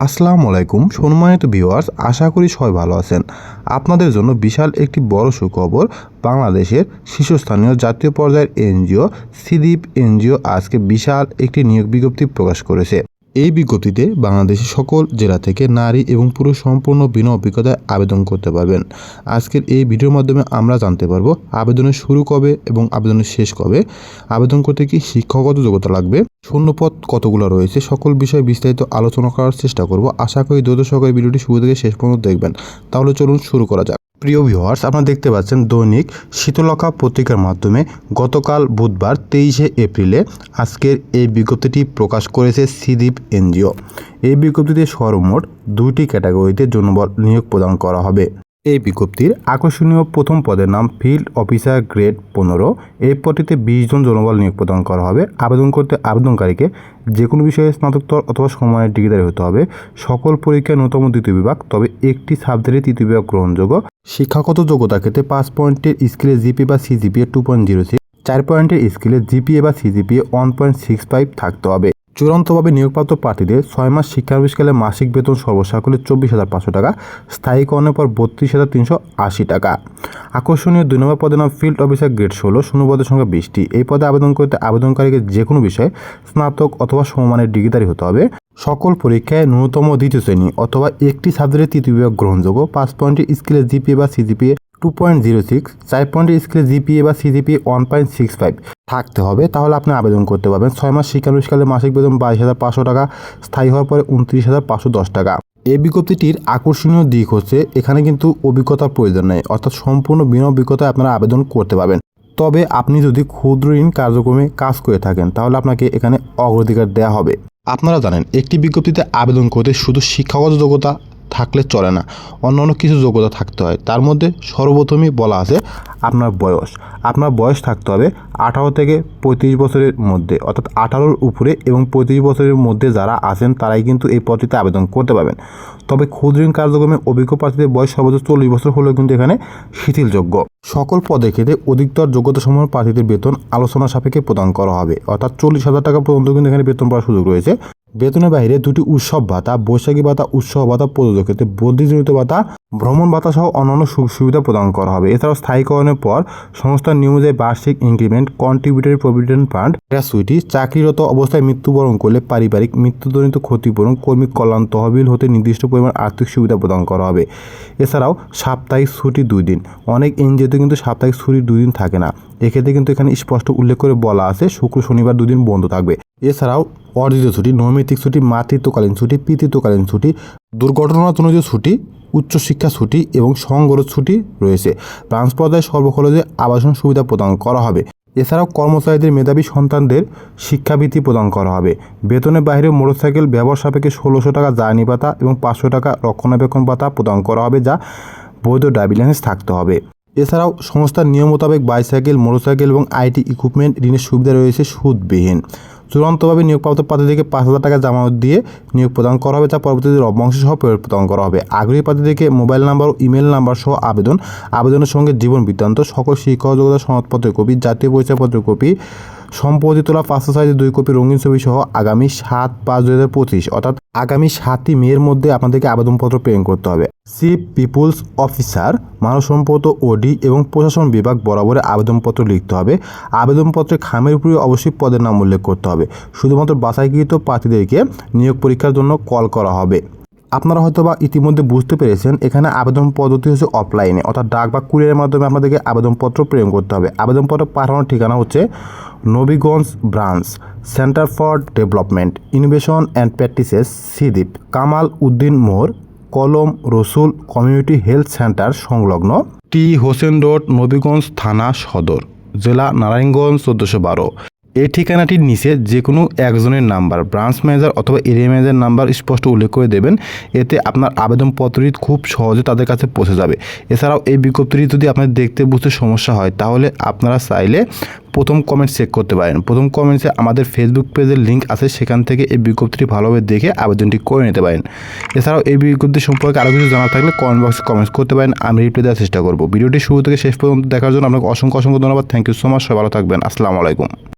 আসসালামু আলাইকুম, সম্মানিত ভিউয়ার্স, আশা করি সবাই ভালো আছেন। আপনাদের জন্য বিশাল একটি বড় সুখবর, বাংলাদেশের শীর্ষস্থানীয় জাতীয় পর্যায়ের এনজিও সিদীপ এনজিও আজকে বিশাল একটি নিয়োগ বিজ্ঞপ্তি প্রকাশ করেছে। এই বিজ্ঞপ্তিতে বাংলাদেশের সকল জেলা থেকে নারী এবং পুরুষ সম্পূর্ণ বিনা অভিজ্ঞতায় আবেদন করতে পারবেন। আজকের এই ভিডিওর মাধ্যমে আমরা জানতে পারব আবেদনের শুরু কবে এবং আবেদনের শেষ কবে। আবেদন করতে কি শিক্ষাগত যোগ্যতা লাগবে? শূন্যপদ কতগুলো রয়েছে? সকল বিষয়ে বিস্তারিত আলোচনা করার চেষ্টা করব। আশা করি দ্রুত সহকারে ভিডিওটি শুরু থেকে শেষ পর্যন্ত দেখবেন। তাহলে চলুন শুরু করা যাক। প্রিয় ভিউয়ার্স আপনারা দেখতে পাচ্ছেন দৈনিক শীতলকা পত্রিকার মাধ্যমে গতকাল বুধবার তেইশে এপ্রিলে আজকের এই বিজ্ঞপ্তিটি প্রকাশ করেছে সিদীপ এনজিও। এই বিজ্ঞপ্তিতে সর্বমোট দুইটি ক্যাটাগরিতে জনবল নিয়োগ প্রদান করা হবে। এই বিজ্ঞপ্তির আকর্ষণীয় প্রথম পদের নাম ফিল্ড অফিসার গ্রেড পনেরো। এই পদটিতে বিশ জন জনবল নিয়োগ প্রদান করা হবে। আবেদন করতে আবেদনকারীকে যে কোনো বিষয়ে স্নাতকোত্তর অথবা সময়ের ডিগ্রিধারী হতে হবে। সকল পরীক্ষায় ন্যূনতম দ্বিতীয় বিভাগ, তবে একটি সাবজেক্টে তৃতীয় বিভাগ গ্রহণযোগ্য। শিক্ষাগত যোগ্যতা ক্ষেত্রে পাঁচ পয়েন্টের স্কেলে জিপি বা CGPA two point zero six, চার পয়েন্টের স্কেলে জিপিএ বা CGPA one point six five থাকতে হবে। চূড়ান্তভাবে নিয়োগপ্রাপ্ত প্রার্থীদের ছয় মাস শিক্ষানবিষ্কালে মাসিক বেতন সর্বসাকলে চব্বিশ হাজার পাঁচশো টাকা স্থায়ীকরণের পর বত্রিশ হাজার তিনশো আশি টাকা। আকর্ষণীয় দুই নম্বর পদের নাম ফিল্ড অফিসার গ্রেড ষোলো শূন্য পদের সংখ্যা বিশটি। এই পদে আবেদন করতে আবেদনকারীকে যে কোনো বিষয়ে স্নাতক অথবা সমমানের ডিগ্রিধারী হতে হবে। সকল পরীক্ষায় ন্যূনতম দ্বিতীয় শ্রেণি অথবা একটি সাবজেক্টের তৃতীয় বিভাগ গ্রহণযোগ্য। পাঁচ পয়েন্টের স্কেলে জিপিএ বা CGPA two point zero six চার পয়েন্টের স্কেলে জিপিএ বা CGPA one point six five থাকতে হবে। তাহলে আপনি আবেদন করতে পারবেন। ছয় মাস শিক্ষানুষ্ঠালে মাসিক বেতন বাইশ হাজার পাঁচশো টাকা, স্থায়ী হওয়ার পরে উনত্রিশ হাজার পাঁচশো দশ টাকা। এই বিজ্ঞপ্তিটির আকর্ষণীয় দিক হচ্ছে, এখানে কিন্তু অভিজ্ঞতার প্রয়োজন নেই, অর্থাৎ সম্পূর্ণ বিনা অভিজ্ঞতায় আপনারা আবেদন করতে পারবেন। তবে আপনি যদি ক্ষুদ্র ঋণ কার্যক্রমে কাজ করে থাকেন, তাহলে আপনাকে এখানে অগ্রাধিকার দেওয়া হবে। আপনারা জানেন, একটি বিজ্ঞপ্তিতে আবেদন করতে শুধু শিক্ষাগত যোগ্যতা থাকলে চলে না। অন্যান্য কিছু যোগ্যতা থাকতে হয়। তার মধ্যে সর্বপ্রথমই বলা আছে আপনার বয়স। আপনার বয়স থাকতে হবে আঠারো থেকে পঁয়ত্রিশ বছরের মধ্যে। অর্থাৎ আঠারোর উপরে এবং পঁয়ত্রিশ বছরের মধ্যে যারা আছেন, তারাই কিন্তু এই পদটিতে আবেদন করতে পারবেন। তবে ক্ষুদ্র কার্যক্রমে অভিজ্ঞ প্রার্থীদের বয়স সর্বোচ্চ চল্লিশ বছর হলেও কিন্তু এখানে শিথিলযোগ্য। সকল পদে ক্ষেত্রে অধিকতর যোগ্যতা সমূহ প্রার্থীদের বেতন আলোচনা সাপেক্ষে প্রদান করা হবে। অর্থাৎ চল্লিশ হাজার টাকা পর্যন্ত কিন্তু এখানে বেতন পাওয়ার সুযোগ রয়েছে। বেতনের বাইরে দুটি উৎসব ভাতা, বৈশাখী ভাতা, উৎসব ভাতা, প্রযোজক ক্ষেত্রে বদলিজনিত ভাতা, ভ্রমণ ভাতা সহ অন্যান্য সুযোগ সুবিধা প্রদান করা হবে। এছাড়াও স্থায়ীকরণের পর সংস্থার নিয়মিত বার্ষিক increment contributory provident fund gratuity চাকরিরত অবস্থায় মৃত্যুবরণ করলে পারিবারিক মৃত্যুজনিত ক্ষতিপূরণ, কর্মী কল্যাণ তহবিল হতে নির্দিষ্ট পরিমাণ আর্থিক সুবিধা প্রদান করা হবে। এছাড়াও সাপ্তাহিক ছুটি দুই দিন। অনেক এনজিওতে কিন্তু সাপ্তাহিক ছুটি দুই দিন থাকে না। এক্ষেত্রে কিন্তু এখানে স্পষ্ট উল্লেখ করে বলা আছে, শুক্র, শনিবার দুদিন বন্ধ থাকবে। এছাড়াও অর্জিত ছুটি, নৈমিত্তিক ছুটি, মাতৃত্বকালীন ছুটি, পিতৃত্বকালীন ছুটি দুর্ঘটনাজনিত ছুটি, উচ্চশিক্ষা ছুটি এবং সংগরজ ছুটি রয়েছে। ব্রাঞ্চ পর্যায়ে সর্বখরচে আবাসন সুবিধা প্রদান করা হবে। এছাড়াও কর্মচারীদের মেধাবী সন্তানদের শিক্ষাবৃত্তি প্রদান করা হবে। বেতনের বাইরে মোটরসাইকেল ব্যবহার সাপেক্ষে ষোলোশো টাকা জ্বালানি ভাতা এবং পাঁচশো টাকা রক্ষণাবেক্ষণ ভাতা প্রদান করা হবে, যা বৈধ ড্রাইভিং লাইসেন্স থাকতে হবে। এছাড়াও সংস্থার নিয়ম মোতাবেক বাইসাইকেল, মোটরসাইকেল এবং আইটি ইকুইপমেন্ট ঋণের সুবিধা রয়েছে সুদবিহীন। চূড়ান্তভাবে নিয়োগপ্রাপ্ত প্রার্থীদেরকে পাঁচ হাজার টাকা জামানত দিয়ে নিয়োগ প্রদান করা হবে। তা পরবর্তীতে রবংশ সহ প্রদান করা হবে। আগ্রহী প্রার্থীদেরকে মোবাইল নাম্বার ও ইমেল নাম্বার সহ আবেদন। আবেদনের সঙ্গে জীবন বৃত্তান্ত। সকল শিক্ষা যোগ্যতা সনদপত্রের কপি, জাতীয় পরিচয়পত্রের কপি সম্পত্তি তোলা পাঁচশো সাইজের দুই কপি রঙিন ছবি সহ আগামী সাত পাঁচ দুই হাজার পঁচিশ, অর্থাৎ আগামী সাতই মের মধ্যে আপনাদেরকে আবেদনপত্র প্রেরণ করতে হবে। চিফ পিপুলস অফিসার, মানব সম্পদ ওডি এবং প্রশাসন বিভাগ বরাবরে আবেদনপত্র লিখতে হবে। আবেদনপত্রে খামের উপরে অবশ্যই পদের নাম উল্লেখ করতে হবে। শুধুমাত্র বাছাইকৃত প্রার্থীদেরকে নিয়োগ পরীক্ষার জন্য কল করা হবে। আপনারা হয়তো বা ইতিমধ্যে বুঝতে পেরেছেন, এখানে আবেদন পদ্ধতি হচ্ছে অফলাইনে অর্থাৎ ডাক বা কুরিয়ারের মাধ্যমে আপনাদেরকে আবেদনপত্র প্রেরণ করতে হবে। আবেদনপত্র পাঠানোর ঠিকানা হচ্ছে Nabiganj branch, centre for development, innovation and practices CDIP Kamal Uddin মোড়, কলম রসুল কমিউনিটি হেলথ সেন্টার, সংলগ্ন টি হোসেন রোড, নবীগঞ্জ থানা সদর, জেলা নারায়ণগঞ্জ চোদ্দোশো বারো। এই ঠিকানাটির নিচে যে কোনো একজনের নাম্বার ব্রাঞ্চ ম্যানেজার অথবা এরিয়া ম্যানেজার নাম্বার স্পষ্ট উল্লেখ করে দেবেন। এতে আপনার আবেদনপত্রটি খুব সহজে তাদের কাছে পৌঁছে যাবে। এছাড়াও এই বিজ্ঞপ্তিটি যদি আপনার দেখতে বুঝতে সমস্যা হয়, তাহলে আপনারা চাইলে প্রথম কমেন্ট চেক করতে পারেন। প্রথম কমেন্টসে আমাদের ফেসবুক পেজের লিঙ্ক আছে, সেখান থেকে এই বিজ্ঞপ্তিটি ভালোভাবে দেখে আবেদনটি করে নিতে পারেন। এছাড়াও এই বিজ্ঞপ্তি সম্পর্কে আরও কিছু জানা থাকলে কমেন্ট বক্সে কমেন্টস করতে পারেন, আমি রিপ্লাই দেওয়ার চেষ্টা করব। ভিডিওটি শুরু থেকে শেষ পর্যন্ত দেখার জন্য আপনাকে অসংখ্য অসংখ্য ধন্যবাদ। থ্যাংক ইউ সো মাচ সবাই ভালো থাকবেন। আসসালামু আলাইকুম।